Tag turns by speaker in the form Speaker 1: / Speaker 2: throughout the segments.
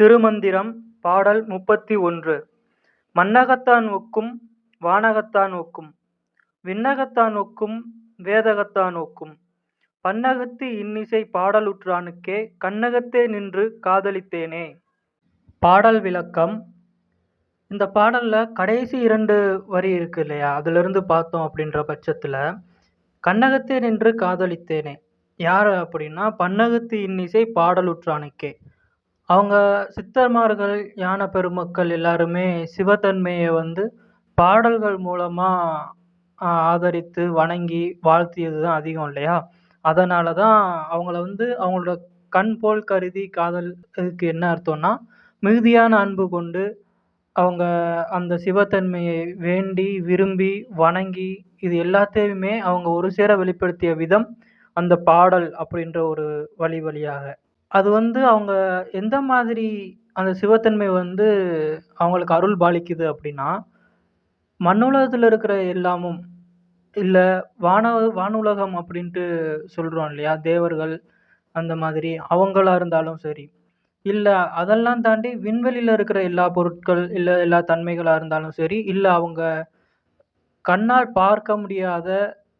Speaker 1: திருமந்திரம் பாடல் முப்பத்தி ஒன்று. மண்ணகத்தான் ஒக்கும் வானகத்தான் ஒக்கும். விண்ணகத்தான் ஒக்கும் வேதகத்தான் ஒக்கும். பன்னகத்து இன்னிசை பாடலுற்றானுக்கே கண்ணகத்தே நின்று காதலித்தேனே. பாடல் விளக்கம். இந்த பாடலில் கடைசி இரண்டு வரி இருக்கு இல்லையா? அதிலிருந்து பார்த்தோம் அப்படின்ற பட்சத்தில் கண்ணகத்தே நின்று காதலித்தேனே. யார் அப்படின்னா பன்னகத்து இன்னிசை பாடலுற்றானுக்கே. அவங்க சித்தர்மார்கள் ஞான பெருமக்கள் எல்லாருமே சிவத்தன்மையை வந்து பாடல்கள் மூலமாக ஆதரித்து வணங்கி வாழ்த்தியது தான் அதிகம் இல்லையா? அதனால தான் அவங்கள வந்து அவங்களோட கண் போல் கருதி காதல் இதுக்கு என்ன அர்த்தம்னா மிகுதியான அன்பு கொண்டு அவங்க அந்த சிவத்தன்மையை வேண்டி விரும்பி வணங்கி இது எல்லாத்தையுமே அவங்க ஒரு சேர வெளிப்படுத்திய விதம் அந்த பாடல் அப்படின்ற ஒரு வழி வழியாக. அது வந்து அவங்க எந்த மாதிரி அந்த சிவத்தன்மை வந்து அவங்களுக்கு அருள் பாலிக்குது அப்படின்னா மண்ணுலகத்தில் இருக்கிற எல்லாமும் இல்லை வான வானுலகம் அப்படின்ட்டு சொல்கிறோம் இல்லையா தேவர்கள் அந்த மாதிரி அவங்களா இருந்தாலும் சரி இல்லை அதெல்லாம் தாண்டி விண்வெளியில் இருக்கிற எல்லா பொருட்கள் இல்லை எல்லா தன்மைகளாக இருந்தாலும் சரி இல்லை அவங்க கண்ணால் பார்க்க முடியாத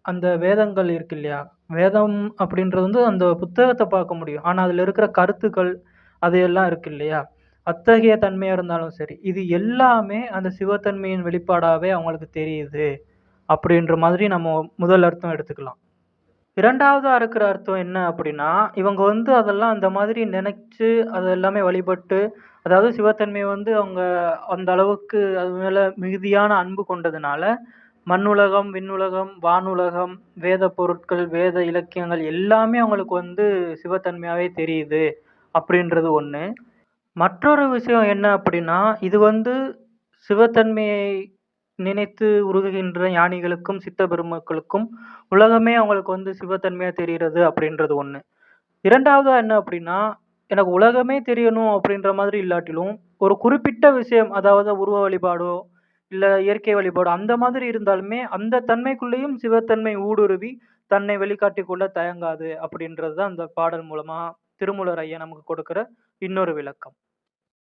Speaker 1: அந்த வேதங்கள் இருக்கு இல்லையா? வேதம் அப்படின்றது வந்து அந்த புத்தகத்தை பார்க்க முடியும். ஆனால் அதில் இருக்கிற கருத்துக்கள் அது எல்லாம் இருக்கு இல்லையா? அத்தகைய தன்மையாக இருந்தாலும் சரி இது எல்லாமே அந்த சிவத்தன்மையின் வெளிப்பாடாகவே அவங்களுக்கு தெரியுது அப்படின்ற மாதிரி நம்ம முதல் அர்த்தம் எடுத்துக்கலாம். இரண்டாவதாக இருக்கிற அர்த்தம் என்ன அப்படின்னா இவங்க வந்து அதெல்லாம் அந்த மாதிரி நினைச்சு அது எல்லாமே வழிபட்டு அதாவது சிவத்தன்மையை வந்து அவங்க அந்த அளவுக்கு அது மேலே மிகுதியான அன்பு கொண்டதுனால மண்ணுலகம் விண்ணுலகம் வானுலகம் வேத பொருட்கள் வேத இலக்கியங்கள் எல்லாமே அவங்களுக்கு வந்து சிவத்தன்மையாகவே தெரியுது அப்படின்றது ஒன்று மற்றொரு விஷயம் என்ன அப்படின்னா இது வந்து சிவத்தன்மையை நினைத்து உருகுகின்ற ஞானிகளுக்கும் சித்த பெருமக்களுக்கும் உலகமே அவங்களுக்கு வந்து சிவத்தன்மையாக தெரிகிறது அப்படின்றது ஒன்று இரண்டாவதாக என்ன அப்படின்னா எனக்கு உலகமே தெரியணும் அப்படின்ற மாதிரி இல்லாட்டிலும் ஒரு குறிப்பிட்ட விஷயம் அதாவது உருவ வழிபாடோ இல்லை இயற்கை வழிபாடு அந்த மாதிரி இருந்தாலுமே அந்த தன்மைக்குள்ளேயும் சிவத்தன்மை ஊடுருவி தன்னை வெளிக்காட்டி கொள்ள தயங்காது அப்படின்றது தான் அந்த பாடல் மூலமாக திருமூலர் ஐயா நமக்கு கொடுக்குற இன்னொரு விளக்கம்.